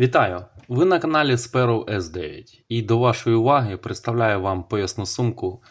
Вітаю! Ви на каналі Sparrow S9 і до вашої уваги представляю вам поясну сумку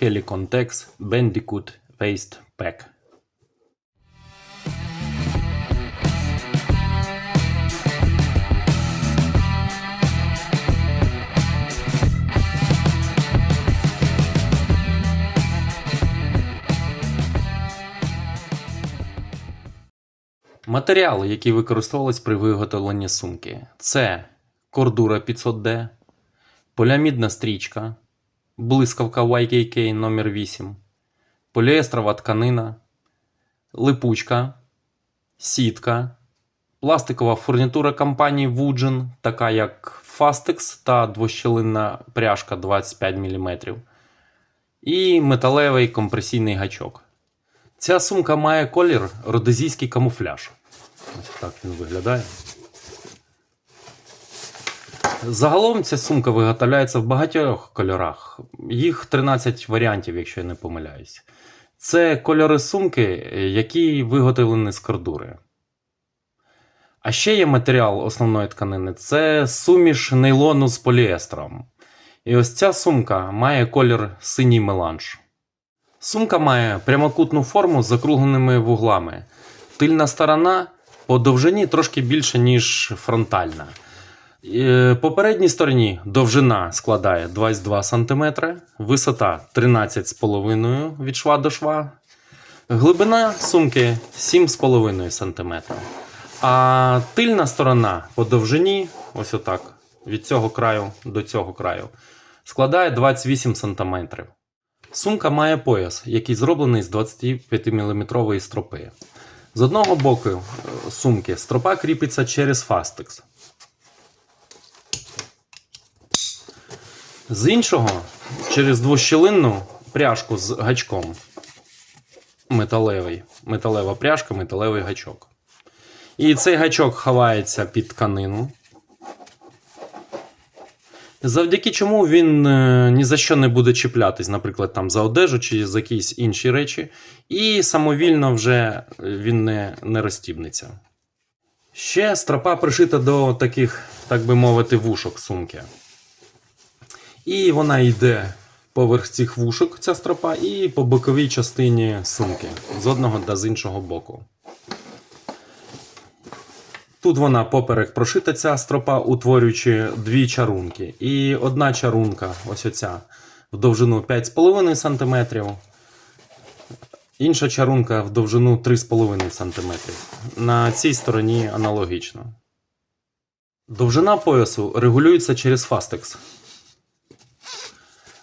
Helicon Tex Bandicoot Waist Pack. Матеріали, які використовувались при виготовленні сумки, це кордура 500D, поліамідна стрічка, блискавка YKK номер 8 поліестрова тканина, липучка, сітка, пластикова фурнітура компанії Woojin, така як Fastex та двощелинна пряжка 25 мм, і металевий компресійний гачок. Ця сумка має колір родезійський камуфляж. Ось так він виглядає. Загалом ця сумка виготовляється в багатьох кольорах. Їх 13 варіантів, якщо я не помиляюсь. Це кольори сумки, які виготовлені з кордури. А ще є матеріал основної тканини це суміш нейлону з поліестером. І ось ця сумка має колір синій меланж. Сумка має прямокутну форму з закругленими вуглами. Тильна сторона по довжині трошки більше, ніж фронтальна. Е, По передній стороні довжина складає 22 см, висота 13,5 від шва до шва, глибина сумки 7,5 см. А тильна сторона по довжині, ось отак, від цього краю до цього краю, складає 28 см. Сумка має пояс, який зроблений з 25-мм стропи. З одного боку е, сумки стропа кріпиться через фастекс. З іншого через двощілинну пряжку з гачком. Металевий. Металева пряжка, металевий гачок. І цей гачок ховається під тканину. Завдяки чому він е, ні за що не буде чіплятись, наприклад, там за одежу чи за якісь інші речі, і самовільно вже е, він не, не розстібнеться. Ще стропа пришита до таких, так би мовити, вушок сумки. І вона йде поверх цих вушок, ця стропа, і по боковій частині сумки з одного та з іншого боку. Тут вона поперек прошита ця стропа, утворюючи дві чарунки. І одна чарунка, ось оця, в довжину 5,5 см. Інша чарунка в довжину 3,5 см. На цій стороні аналогічно. Довжина поясу регулюється через фастекс.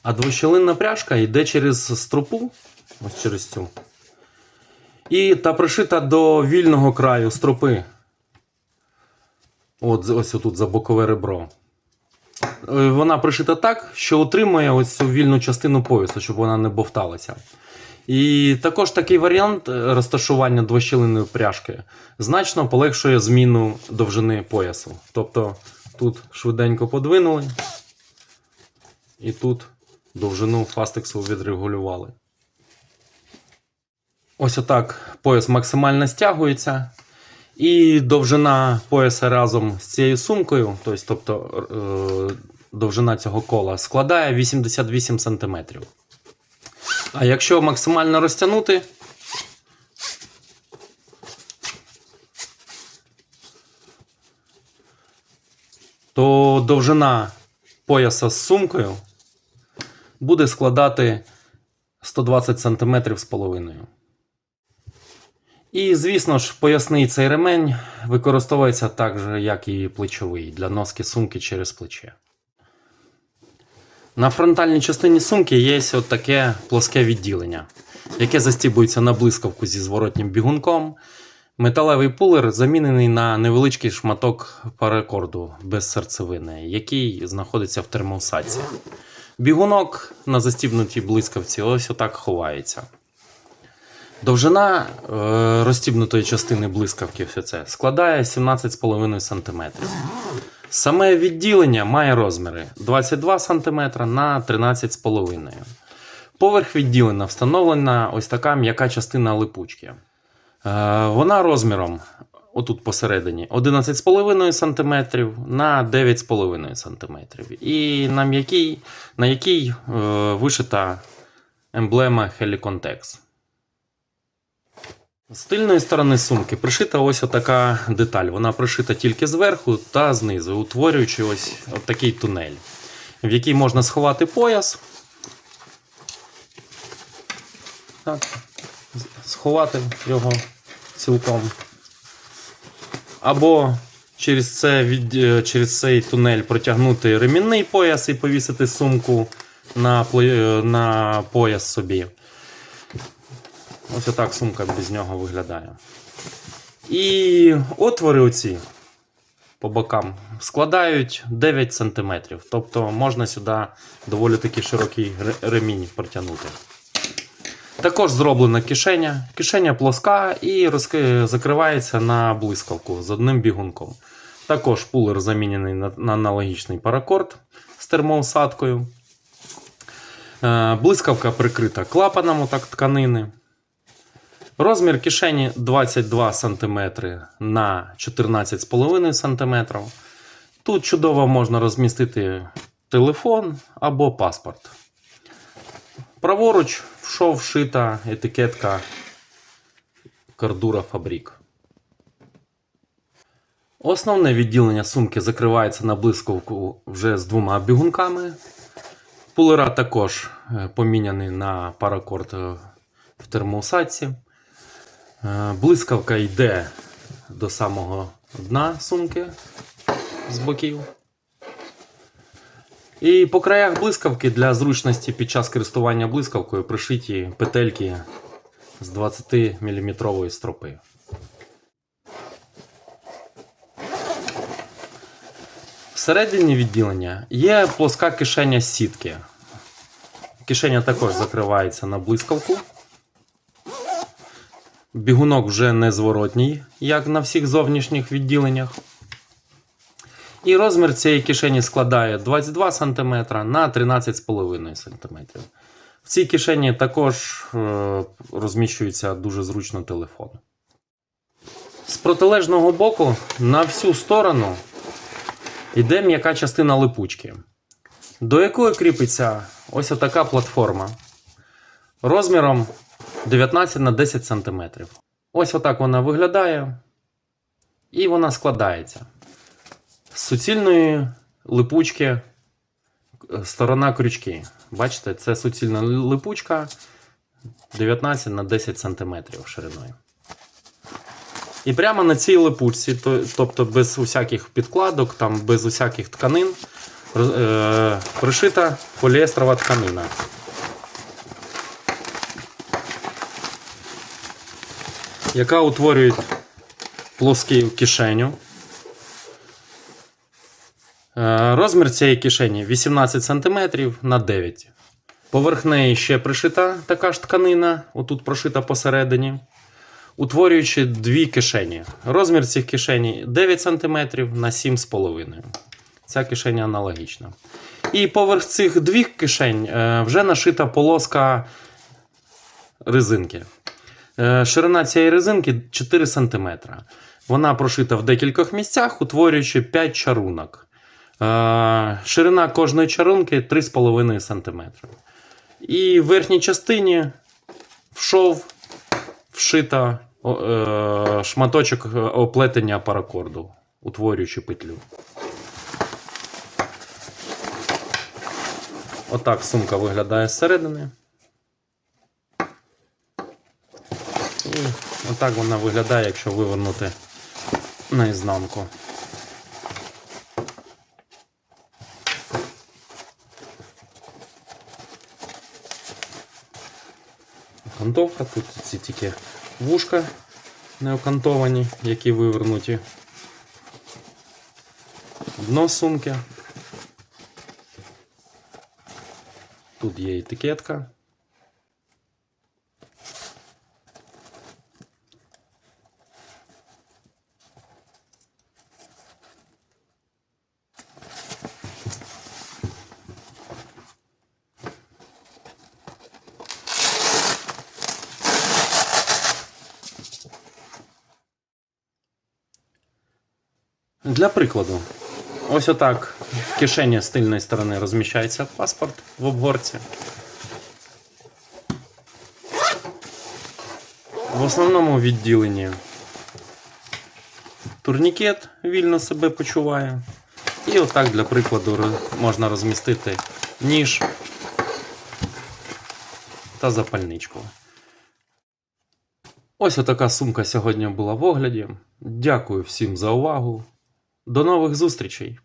А двощелинна пряжка йде через стропу, ось через цю. І та пришита до вільного краю стропи. От ось тут за бокове ребро. Е, Вона пришита так, що утримує ось цю вільну частину поясу, щоб вона не бовталася. І також такий варіант е, розташування двощелинної пряжки значно полегшує зміну довжини поясу. Тобто тут швиденько подвинули, і тут довжину фастексу відрегулювали. Ось отак пояс максимально стягується. І довжина пояса разом з цією сумкою, тобто, тобто е, довжина цього кола, складає 88 см. А якщо максимально розтягнути, то довжина пояса з сумкою буде складати 120 см з половиною. І, звісно ж, поясний цей ремень використовується так же, як і плечовий для носки сумки через плече. На фронтальній частині сумки є от таке плоске відділення, яке застібується на блискавку зі зворотнім бігунком. Металевий пулер замінений на невеличкий шматок паракорду без серцевини, який знаходиться в термоусадці. Бігунок на застібнутій блискавці ось отак ховається. Довжина е, розстібнутої частини блискавки все це складає 17,5 см. Саме відділення має розміри 22 см на 13,5 Поверх відділення встановлена ось така м'яка частина липучки. Е, вона розміром отут посередині 11,5 см на 9,5 см. І на м'якій, на якій е, вишита емблема Helicontex. З тильної сторони сумки пришита ось така деталь. Вона пришита тільки зверху та знизу, утворюючи ось такий тунель, в який можна сховати пояс. Так, сховати його цілком. Або через, це е, через цей тунель протягнути ремінний пояс і повісити сумку на, е, на пояс собі. Ось отак сумка без нього виглядає. І отвори оці по бокам складають 9 см. Тобто можна сюди доволі таки широкий ремінь протягнути. Також зроблена кишеня. Кишеня плоска і розки- закривається на блискавку з одним бігунком. Також пулер замінений на, на аналогічний паракорд з термоусадкою. Е, Блискавка прикрита клапаном отак тканини. Розмір кишені 22 см на 14,5 см. Тут чудово можна розмістити телефон або паспорт. Праворуч вшов вшита етикетка Кордура Фабрік. Основне відділення сумки закривається на блискавку вже з двома бігунками. Пулера також е, поміняний на паракорд е, в термоусадці. Е, Блискавка йде до самого дна сумки з боків. І по краях блискавки для зручності під час користування блискавкою пришиті петельки з 20 мм стропи. Всередині відділення є плоска кишеня сітки. Кишеня також закривається на блискавку. Бігунок вже не зворотній, як на всіх зовнішніх відділеннях. І розмір цієї кишені складає 22 см на 13,5 см. В цій кишені також е, розміщується дуже зручно телефон. З протилежного боку на всю сторону йде м'яка частина липучки, до якої кріпиться ось така платформа розміром 19 на 10 см. Ось отак вона виглядає. І вона складається з суцільної липучки е, сторона крючки. Бачите, це суцільна липучка 19 на 10 см шириною. І прямо на цій липучці, тобто без усяких підкладок, там, без усяких тканин, е, пришита поліестрова тканина. Яка утворює плоску кишеню. Е, Розмір цієї кишені 18 см на 9 Поверх неї ще пришита така ж тканина, отут прошита посередині, утворюючи дві кишені. Розмір цих кишені 9 см на 7,5 Ця кишеня аналогічна. І поверх цих двох кишень е, вже нашита полоска резинки. Е, Ширина цієї резинки 4 см. Вона прошита в декількох місцях, утворюючи 5 чарунок. Е, Ширина кожної чарунки 3,5 см. І в верхній частині вшов вшита е, шматочок оплетення паракорду, утворюючи петлю. Отак сумка виглядає зсередини. І отак вона виглядає, якщо вивернути наізнанку. Окантовка, тут ці тільки вушка не окантовані, які вивернуті. Дно сумки. Тут є етикетка. Для прикладу, ось отак в кишені з тильної сторони розміщається паспорт в обгорці. В основному відділенні турнікет вільно себе почуває. І отак для прикладу можна розмістити ніж та запальничку. Ось отака сумка сьогодні була в огляді. Дякую всім за увагу. До нових зустрічей!